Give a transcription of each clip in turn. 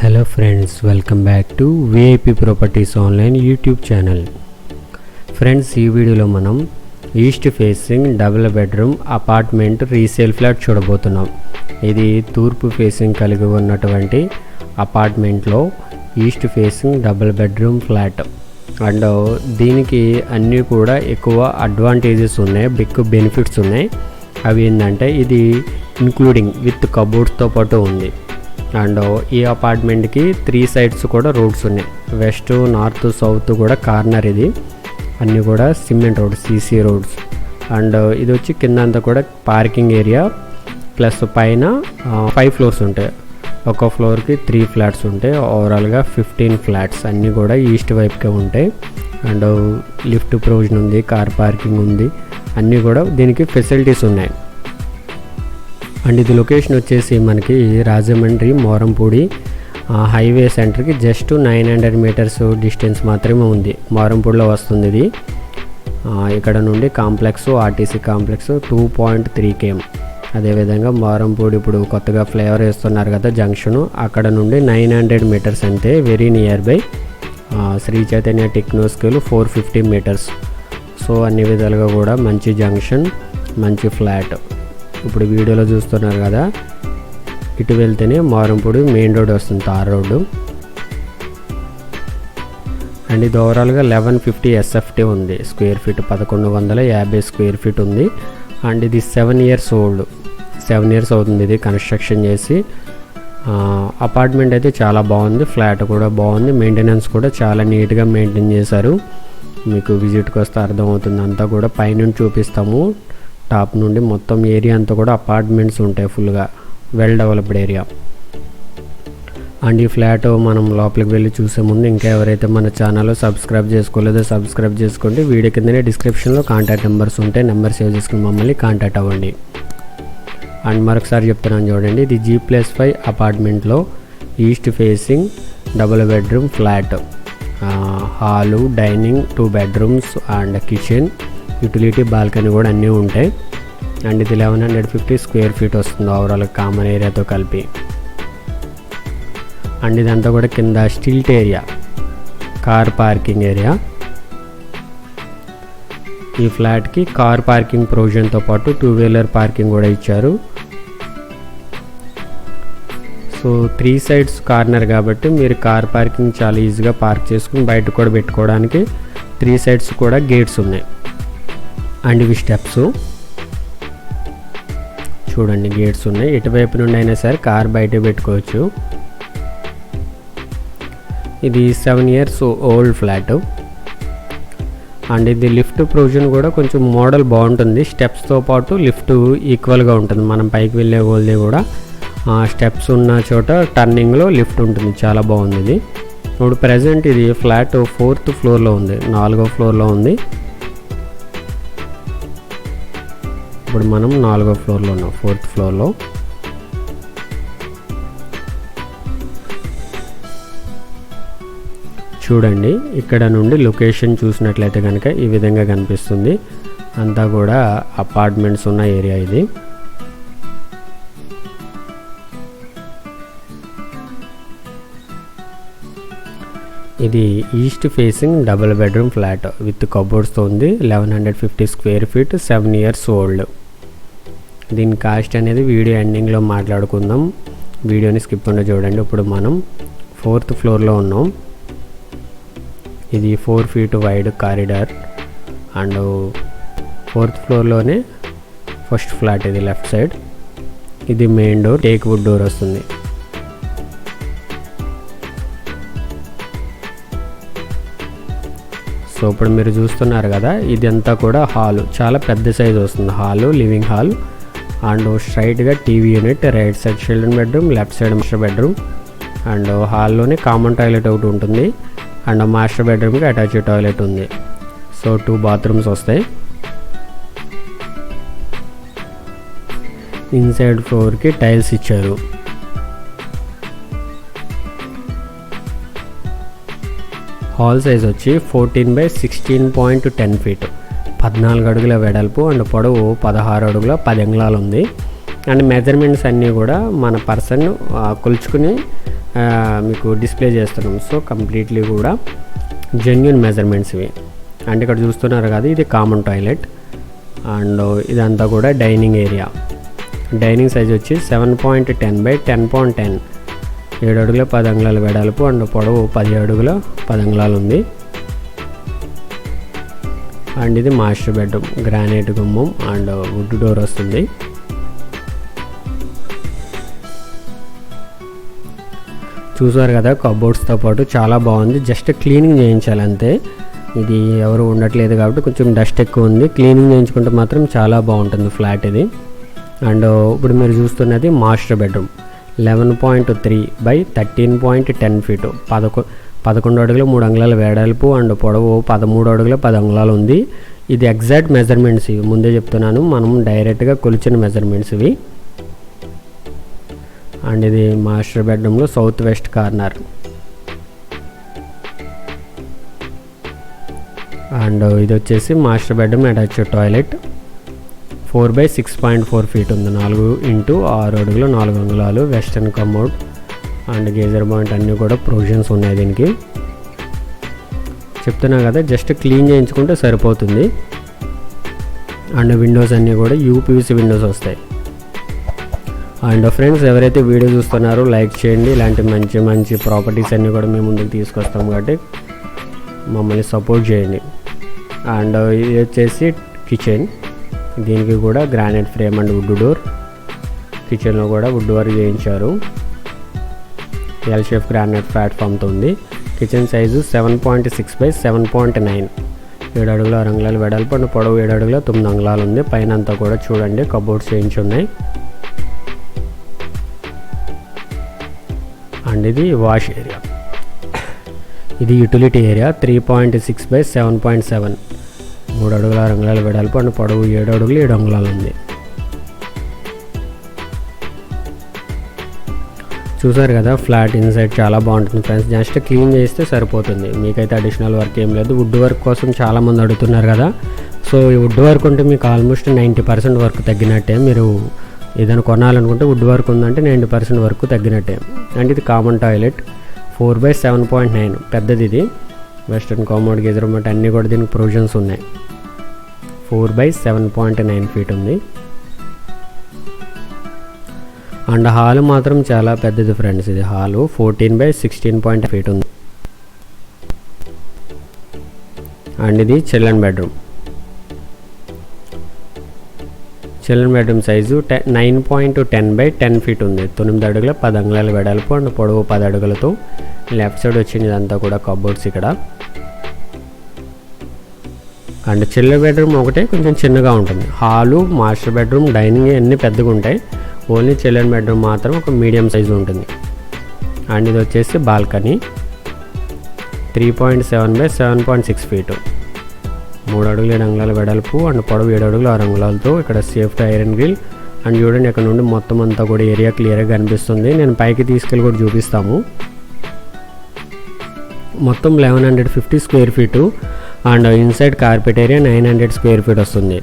Hello friends welcome back to VIP properties online YouTube channel friends ఈ వీడియోలో మనం east facing double bedroom apartment resale flat చూడబోతున్నాం. ఇది తూర్పు ఫేసింగ్ కలిగి ఉన్నటువంటి అపార్ట్మెంట్లో east facing double bedroom flat and దీనికి అన్నీ కూడా ఎక్కువ అడ్వాంటేజెస్ ఉన్నాయి బిగ్ బెనిఫిట్స్ ఉన్నాయి. అవి ఏంటంటే ఇది ఇంక్లూడింగ్ విత్ కబోర్డ్స్తో పాటు ఉంది. అండ్ ఈ అపార్ట్మెంట్కి త్రీ సైడ్స్ కూడా రోడ్స్ ఉన్నాయి. వెస్ట్ నార్త్ సౌత్ కూడా కార్నర్ ఇది. అన్నీ కూడా cement roads CC roads. And ఇది వచ్చి కింద అంతా కూడా పార్కింగ్ ఏరియా. ప్లస్ పైన ఫైవ్ ఫ్లోర్స్ ఉంటాయి. ఒక ఫ్లోర్కి త్రీ ఫ్లాట్స్ ఉంటాయి. ఓవరాల్గా ఫిఫ్టీన్ ఫ్లాట్స్ అన్నీ కూడా ఈస్ట్ వైపుకే ఉంటాయి. అండ్ లిఫ్ట్ ప్రొవిజన్ ఉంది కార్ పార్కింగ్ ఉంది. అన్నీ కూడా దీనికి ఫెసిలిటీస్ ఉన్నాయి. అండ్ ఇది లొకేషన్ వచ్చేసి మనకి రాజమండ్రి మోరంపూడి హైవే సెంటర్కి just nine hundred metres distance మాత్రమే ఉంది. మోరంపూడిలో వస్తుంది ఇది. ఇక్కడ నుండి complex RTC complex two point three KM అదేవిధంగా మోరంపూడి ఇప్పుడు కొత్తగా ఫ్లేవర్ వేస్తున్నారు కదా జంక్షను. అక్కడ నుండి నైన్ హండ్రెడ్ మీటర్స్ అంతే very near by. Sri Chaitanya techno school four fifty metres. So అన్ని విధాలుగా కూడా మంచి జంక్షన్ మంచి ఫ్లాట్. ఇప్పుడు వీడియోలో చూస్తున్నారు కదా. ఇటు వెళ్తేనే మారంపూడి మెయిన్ రోడ్ వస్తుంది తార్ రోడ్డు. అండ్ ఇది ఓవరాల్గా లెవెన్ ఫిఫ్టీ ఎస్ఎఫ్టీ ఉంది. స్క్వేర్ ఫీట్ పదకొండు వందల యాభై స్క్వేర్ ఫీట్ ఉంది. అండ్ ఇది seven years old. Seven years అవుతుంది ఇది కన్స్ట్రక్షన్ చేసి. అపార్ట్మెంట్ అయితే చాలా బాగుంది. ఫ్లాట్ కూడా బాగుంది. మెయింటెనెన్స్ కూడా చాలా నీట్గా మెయింటైన్ చేశారు. మీకు విజిట్కి వస్తే అర్థమవుతుంది. అంతా కూడా పైనుండి చూపిస్తాము. టాప్ నుండి మొత్తం ఏరియా అంతా కూడా అపార్ట్మెంట్స్ ఉంటాయి ఫుల్గా. Well developed area. అండ్ ఈ ఫ్లాట్ మనం లోపలికి వెళ్ళి చూసే ముందు ఇంకా ఎవరైతే మన ఛానల్ సబ్స్క్రైబ్ చేసుకోలేదో సబ్స్క్రైబ్ చేసుకోండి. వీడియో కిందనే డిస్క్రిప్షన్లో కాంటాక్ట్ నెంబర్స్ ఉంటాయి నెంబర్ సేవ్ చేసుకుని మమ్మల్ని కాంటాక్ట్ అవ్వండి. అండ్ మరొకసారి చెప్తున్నాను చూడండి ఇది జీ ప్లస్ ఫైవ్ అపార్ట్మెంట్లో east facing double bedroom flat. Hall dining two bedrooms and kitchen. Utility balcony కూడా అన్నీ ఉంటాయి. అండ్ ఇది eleven hundred fifty square feet వస్తుంది ఓవరాల్ కామన్ ఏరియాతో కలిపి. అండ్ ఇదంతా కూడా కింద stilt area car parking area ఈ ఫ్లాట్కి కార్ పార్కింగ్ ప్రొవిజన్తో పాటు టూ వీలర్ పార్కింగ్ కూడా ఇచ్చారు. సో త్రీ సైడ్స్ కార్నర్ కాబట్టి మీరు కార్ పార్కింగ్ చాలా ఈజీగా పార్క్ చేసుకుని బయట కూడా పెట్టుకోవడానికి త్రీ సైడ్స్ కూడా గేట్స్ ఉన్నాయి. అండ్ ఇవి స్టెప్స్. చూడండి గేట్స్ ఉన్నాయి. ఎటువైపు నుండి అయినా సరే కార్ బయట పెట్టుకోవచ్చు. ఇది seven years old flat and ఇది లిఫ్ట్ ప్రొవిజన్ కూడా కొంచెం మోడల్ బాగుంటుంది. స్టెప్స్తో పాటు లిఫ్ట్ ఈక్వల్గా ఉంటుంది. మనం పైకి వెళ్ళే కొలది కూడా స్టెప్స్ ఉన్న చోట టర్నింగ్లో లిఫ్ట్ ఉంటుంది. చాలా బాగుంది ఇది. ఇప్పుడు ప్రజెంట్ ఇది ఫ్లాట్ ఫోర్త్ ఫ్లోర్లో ఉంది. నాలుగో ఫ్లోర్లో ఉంది. ఇప్పుడు మనం నాలుగో ఫ్లోర్లో ఉన్నాం ఫోర్త్ ఫ్లోర్లో. చూడండి ఇక్కడ నుండి లొకేషన్ చూసినట్లయితే కనుక ఈ విధంగా కనిపిస్తుంది. అంతా కూడా అపార్ట్మెంట్స్ ఉన్న ఏరియా ఇది. ఇది east facing double bedroom flat with కబోర్డ్స్తో ఉంది. Eleven hundred fifty square feet seven years old. దీని కాస్ట్ అనేది వీడియో ఎండింగ్లో మాట్లాడుకుందాం. వీడియోని స్కిప్ ఉండి చూడండి. ఇప్పుడు మనం ఫోర్త్ ఫ్లోర్లో ఉన్నాం. ఇది four feet wide corridor. And fourth ఫ్లోర్లోనే first flat ఇది లెఫ్ట్ సైడ్. ఇది main door teak wood door వస్తుంది. సో ఇప్పుడు మీరు చూస్తున్నారు కదా ఇదంతా కూడా హాల్. చాలా పెద్ద సైజ్ వస్తుంది. Hall living hall. అండ్ స్ట్రైట్గా TV unit right side children bedroom left side master bedroom and హాల్లోనే కామన్ టాయిలెట్ ఒకటి ఉంటుంది. అండ్ మాస్టర్ బెడ్రూమ్కి అటాచ్ టాయిలెట్ ఉంది. సో టూ బాత్రూమ్స్ వస్తాయి. ఇన్సైడ్ ఫ్లోర్కి టైల్స్ ఇచ్చారు. హాల్ సైజ్ వచ్చి fourteen by sixteen point ten feet పద్నాలుగు అడుగుల వెడల్పు అండ్ పొడవు పదహారు అడుగుల పది అంగుళాలు ఉంది. అండ్ మెజర్మెంట్స్ అన్నీ కూడా మన పర్సన్ కొలుచుకుని మీకు డిస్ప్లే చేస్తున్నాం. సో కంప్లీట్లీ కూడా జెన్యున్ మెజర్మెంట్స్ ఇవి. అంటే ఇక్కడ చూస్తున్నారు కదా ఇది కామన్ టాయిలెట్. అండ్ ఇదంతా కూడా డైనింగ్ ఏరియా. డైనింగ్ సైజ్ వచ్చి seven point ten by ten point ten. ఏడు అడుగుల పది అంగుళాల వెడల్పు అండ్ పొడవు పది అడుగుల పది అంగుళాలు ఉంది. అండ్ ఇది మాస్టర్ బెడ్రూమ్ గ్రానైట్ గుమ్మం అండ్ వుడ్ డోర్ వస్తుంది. చూసారు కదా కబోర్డ్స్తో పాటు చాలా బాగుంది. జస్ట్ క్లీనింగ్ చేయించాలి అంతే. ఇది ఎవరు ఉండట్లేదు కాబట్టి కొంచెం డస్ట్ ఎక్కువ ఉంది. క్లీనింగ్ చేయించుకుంటే మాత్రం చాలా బాగుంటుంది ఫ్లాట్ ఇది. అండ్ ఇప్పుడు మీరు చూస్తున్నది master bedroom eleven point three by thirteen point ten feet పదకొండు పదకొండు అడుగులు మూడు అంగుళాల వేడల్పు అండ్ పొడవు పదమూడు అడుగుల పది అంగుళాలు ఉంది. ఇది ఎగ్జాక్ట్ మెజర్మెంట్స్ ఇవి. ముందే చెప్తున్నాను మనం డైరెక్ట్గా కొలిచిన మెజర్మెంట్స్ ఇవి. అండ్ ఇది మాస్టర్ బెడ్రూమ్లో సౌత్ వెస్ట్ కార్నర్ అండ్ ఇది వచ్చేసి master bedroom attach toilet four by six point four feet ఉంది. నాలుగు ఇంటూ ఆరు అడుగులు నాలుగు అంగుళాలు. Western commode and geyser point అన్నీ కూడా ప్రొవిజన్స్ ఉన్నాయి దీనికి. చెప్తున్నా కదా జస్ట్ క్లీన్ చేయించుకుంటే సరిపోతుంది. అండ్ విండోస్ అన్నీ కూడా యూపీవీసీ విండోస్ వస్తాయి. అండ్ ఫ్రెండ్స్ ఎవరైతే వీడియో చూస్తున్నారో లైక్ చేయండి. ఇలాంటి మంచి మంచి ప్రాపర్టీస్ అన్నీ కూడా మేము ముందుకు తీసుకొస్తాం కాబట్టి మమ్మల్ని సపోర్ట్ చేయండి. అండ్ ఇది వచ్చేసి కిచెన్. దీనికి కూడా granite frame and wood door. కిచెన్లో కూడా వుడ్ వర్క్ చేయించారు. ఎల్ షేప్ గ్రానైట్ ప్లాట్ఫామ్తో ఉంది. Kitchen size seven point six by seven point nine. ఏడు అడుగుల ఆరు అంగుళాలు వెడల్పు అండ్ పొడవు ఏడు అడుగుల తొమ్మిది అంగుళాలు ఉంది. పైన అంతా కూడా చూడండి కబోర్డ్స్ చేయించి ఉన్నాయి. అండ్ ఇది వాష్ ఏరియా. ఇది utility area three point six by seven point seven. మూడు అడుగుల ఆరు అంగుళాలు వెడల్పు అండ్ పొడవు ఏడు అడుగులు ఏడు అంగుళాలు ఉంది. చూసారు కదా ఫ్లాట్ ఇన్సైడ్ చాలా బాగుంటుంది ఫ్రెండ్స్. జస్ట్ క్లీన్ చేస్తే సరిపోతుంది. మీకైతే అడిషనల్ వర్క్ ఏం లేదు. వుడ్ వర్క్ కోసం చాలామంది అడుగుతున్నారు కదా. సో ఈ వుడ్ వర్క్ ఉంటే మీకు ఆల్మోస్ట్ నైంటీ పర్సెంట్ వర్క్ తగ్గినట్టే. మీరు ఏదైనా కొనాలనుకుంటే వుడ్ వర్క్ ఉందంటే నైంటీ పర్సెంట్ వర్క్ తగ్గినట్టే. అండ్ ఇది common toilet four by seven point nine పెద్దది ఇది. వెస్ట్రన్ కామోడ్ గేజర్ మట్ అన్నీ కూడా దీనికి ప్రొవిజన్స్ ఉన్నాయి. Four by seven point nine feet ఉంది. అండ్ హాల్ మాత్రం చాలా పెద్దది ఫ్రెండ్స్. ఇది hall fourteen by sixteen point feet ఉంది. అండ్ ఇది children bedroom. Children bedroom size ten nine point ten by ten feet ఉంది. తొమ్మిది అడుగుల పది అంగుళాల వెడల్పు అండ్ పొడవు పది అడుగులతో లెఫ్ట్ సైడ్ వచ్చింది ఇదంతా కూడా కబోర్డ్స్ ఇక్కడ. అండ్ చిల్డ్రన్ బెడ్రూమ్ ఒకటే కొంచెం చిన్నగా ఉంటుంది. హాలు మాస్టర్ బెడ్రూమ్ డైనింగ్ అన్నీ పెద్దగా ఉంటాయి ఓన్లీ చిల్డ్రన్ బెడ్రూమ్ మాత్రం ఒక మీడియం సైజు ఉంటుంది. అండ్ ఇది వచ్చేసి balcony. Three point seven by seven point six feet. మూడు అడుగులు ఏడు అంగుళాల వెడల్పు అండ్ పొడవు ఏడు అడుగులు ఆరు అంగుళాలతో ఇక్కడ సేఫ్టీ ఐరన్ గ్రిల్ అండ్ చూడండి ఇక్కడ నుండి మొత్తం అంతా కూడా ఏరియా క్లియర్గా కనిపిస్తుంది. నేను పైకి తీసుకెళ్ళి కూడా చూపిస్తాము. మొత్తం eleven hundred fifty square feet and inside carpet area nine hundred square feet వస్తుంది.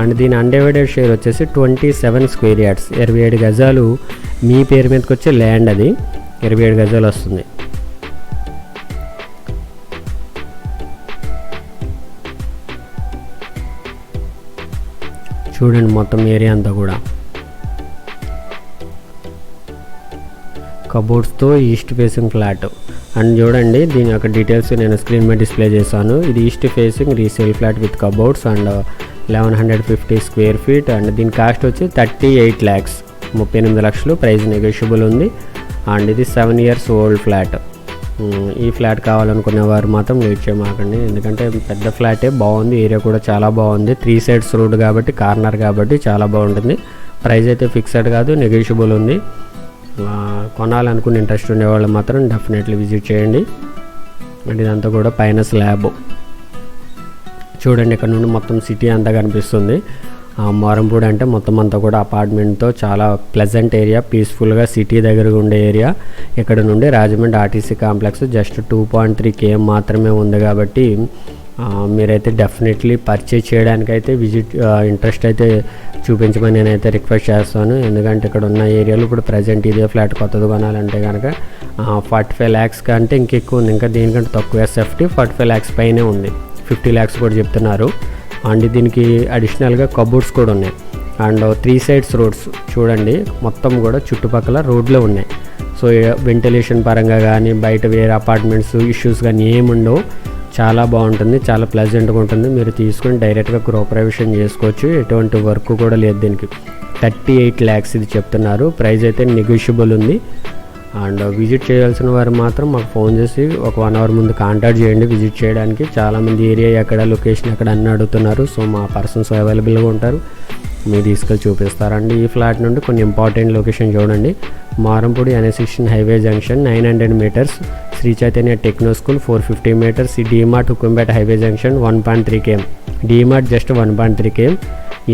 అండ్ దీని అన్డివైడెడ్ షేర్ వచ్చేసి ట్వంటీ సెవెన్ స్క్వేర్ యార్డ్స్ ఇరవై ఏడు గజాలు మీ పేరు మీదకి వచ్చే ల్యాండ్ అది. ఇరవై ఏడు గజాలు వస్తుంది. చూడండి మొత్తం ఏరియా అంతా కూడా. కబోర్డ్స్తో ఈస్ట్ ఫేసింగ్ ఫ్లాట్ అండ్ చూడండి దీని యొక్క డీటెయిల్స్ నేను స్క్రీన్ మీద డిస్ప్లే చేశాను. ఇది east facing resale flat with cupboards and eleven hundred fifty square feet and దీని కాస్ట్ వచ్చి థర్టీ ఎయిట్ ల్యాక్స్ ముప్పై ఎనిమిది లక్షలు. ప్రైస్ నెగోషియబుల్ ఉంది. అండ్ ఇది సెవెన్ ఇయర్స్ ఓల్డ్ ఫ్లాట్ ఈ ఫ్లాట్ కావాలనుకునే వారు మాత్రం వెయిట్ చేయమాకండి. ఎందుకంటే పెద్ద ఫ్లాటే బాగుంది. ఏరియా కూడా చాలా బాగుంది. త్రీ సైడ్స్ రోడ్ కాబట్టి కార్నర్ కాబట్టి చాలా బాగుంటుంది. ప్రైస్ అయితే ఫిక్స్డ్ కాదు నెగోషియబుల్ ఉంది. ఆ, కొనాలనుకునే ఇంట్రెస్ట్ ఉండే వాళ్ళు మాత్రం డెఫినెట్లీ విజిట్ చేయండి. అండ్ ఇదంతా కూడా పైన స్లాబ్ చూడండి ఇక్కడ నుండి మొత్తం సిటీ అంతా కనిపిస్తుంది. మారంపూడి మోరంపూడి అంటే మొత్తం అంతా కూడా అపార్ట్మెంట్తో చాలా ప్లెజెంట్ ఏరియా పీస్ఫుల్గా సిటీ దగ్గరగా ఉండే ఏరియా. ఇక్కడ నుండి Rajahmundry RTC complex just two point three KM మాత్రమే ఉంది కాబట్టి మీరైతే డెఫినెట్లీ పర్చేజ్ చేయడానికైతే విజిట్ ఇంట్రెస్ట్ అయితే చూపించమని నేనైతే రిక్వెస్ట్ చేస్తాను. ఎందుకంటే ఇక్కడ ఉన్న ఏరియాలో ఇప్పుడు ప్రజెంట్ ఇదే ఫ్లాట్ కొత్తది కొనాలంటే కనుక ఫార్టీ ఫైవ్ ల్యాక్స్ కంటే ఇంకెక్కువ ఉంది. ఇంకా దీనికంటే తక్కువ ఎస్ఎఫ్టీ ఫార్టీ ఫైవ్ ల్యాక్స్ పైనే ఉంది. ఫిఫ్టీ ల్యాక్స్ కూడా చెప్తున్నారు. అండ్ దీనికి అడిషనల్గా కబోర్డ్స్ కూడా ఉన్నాయి. అండ్ త్రీ సైడ్స్ రోడ్స్ చూడండి మొత్తం కూడా చుట్టుపక్కల రోడ్లు ఉన్నాయి. సో వెంటిలేషన్ పరంగా కానీ బయట వేరే అపార్ట్మెంట్స్ ఇష్యూస్ కానీ ఏముండవు. చాలా బాగుంటుంది చాలా ప్లెజెంట్గా ఉంటుంది. మీరు తీసుకొని డైరెక్ట్గా గృహప్రవేశం చేసుకోవచ్చు. ఎటువంటి వర్క్ కూడా లేదు దీనికి. థర్టీ ఎయిట్ ల్యాక్స్ ఇది చెప్తున్నారు. ప్రైస్ అయితే నెగోషియబుల్ ఉంది. అండ్ విజిట్ చేయాల్సిన వారు మాత్రం మాకు ఫోన్ చేసి ఒక వన్ అవర్ ముందు కాంటాక్ట్ చేయండి విజిట్ చేయడానికి. చాలామంది ఏరియా ఎక్కడ లొకేషన్ ఎక్కడ అన్నీ అడుగుతున్నారు. సో మా పర్సన్స్ అవైలబుల్గా ఉంటారు. మీరు తీసుకెళ్ళి చూపిస్తారండి. ఈ ఫ్లాట్ నుండి కొన్ని ఇంపార్టెంట్ లొకేషన్ చూడండి. Morampudi ఎన్ఎసిక్షన్ highway junction nine hundred metres. Sri Chaitanya techno school four fifty metres. ఈ DMart Hukumpeta highway junction one point three KM. DMart just one point three KM.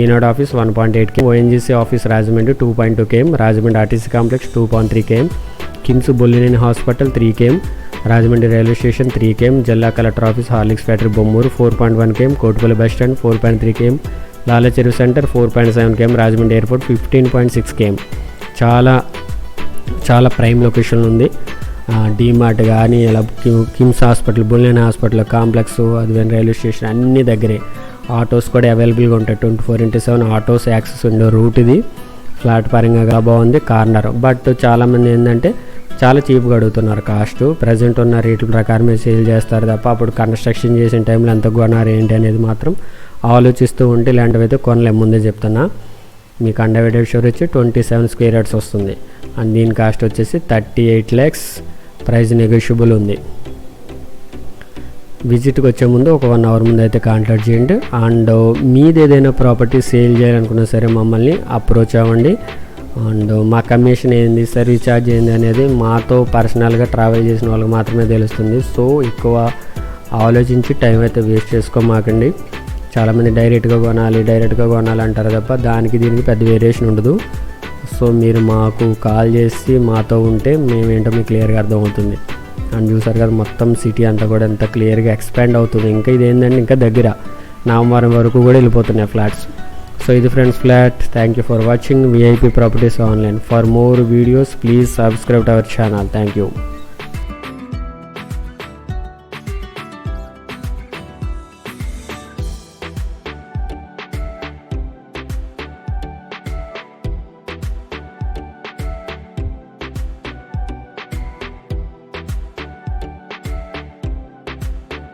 Eenadu office one point eight KM. ONGC office Rajahmundry two point two KM. Rajahmundry RTC complex two point three KM. KIMS Bollineni hospital three KM Rajahmundry railway station three KM జిల్లా collector office Horlicks factory Bommuru four point one KM Kotipalli bus stand four point three KM Lalacheruvu centre four point seven KM Rajahmundry airport fifteen point six KM. చాలా చాలా prime location ఉంది. డీమార్ట్ కానీ ఇలా KIMS hospital బుల్లేన్ hospital complex అది railway station అన్ని దగ్గరే. Autos కూడా అవైలబుల్గా ఉంటాయి. Twenty four into seven autos access ఉండే రూట్ ఇది. ఫ్లాట్ పరంగా బాగుంది. కార్నర్. బట్ చాలామంది ఏంటంటే చాలా చీప్గా అడుగుతున్నారు కాస్ట్. ప్రజెంట్ ఉన్న రేట్ల ప్రకారమే సేల్ చేస్తారు తప్ప అప్పుడు కన్స్ట్రక్షన్ చేసిన టైంలో ఎంత కొనారు ఏంటి అనేది మాత్రం ఆలోచిస్తూ ఉంటే ఇలాంటివి అయితే కొనలేము. ముందే చెప్తున్నా. మీకు అండర్వేటెడ్ షోర్ వచ్చి ట్వంటీ సెవెన్ స్క్వేర్ యార్డ్స్ వస్తుంది. అండ్ దీని కాస్ట్ వచ్చేసి thirty eight lakhs price negotiable ఉంది విజిట్కి వచ్చే ముందు ఒక వన్ అవర్ ముందు అయితే కాంటాక్ట్ చేయండి. అండ్ uh, మీది ఏదైనా ప్రాపర్టీ సేల్ చేయాలనుకున్నా సరే మమ్మల్ని అప్రోచ్ అవ్వండి. అండ్ మా కమిషన్ ఏంది? సర్వీస్ ఛార్జ్ ఏంది అనేది మాతో పర్సనల్గా ట్రావెల్ చేసిన వాళ్ళకి మాత్రమే తెలుస్తుంది. సో ఎక్కువ ఆలోచించి టైం అయితే వేస్ట్ చేసుకోమాకండి. చాలామంది డైరెక్ట్గా కొనాలి డైరెక్ట్గా కొనాలి అంటారు తప్ప దానికి దీనికి పెద్ద వేరియేషన్ ఉండదు. సో మీరు మాకు కాల్ చేసి మాతో ఉంటే మేమేంటో మీకు క్లియర్గా అర్థమవుతుంది. అండ్ చూసారు కదా మొత్తం సిటీ అంతా కూడా ఎంత క్లియర్గా ఎక్స్పాండ్ అవుతుంది. ఇంకా ఇది ఏంటంటే ఇంకా దగ్గర. నవంబర్ వరకు కూడా వెళ్ళిపోతున్నాయి ఫ్లాట్స్ సో ఇది friends flat thank you for watching VIP properties online for more videos please subscribe our channel thank you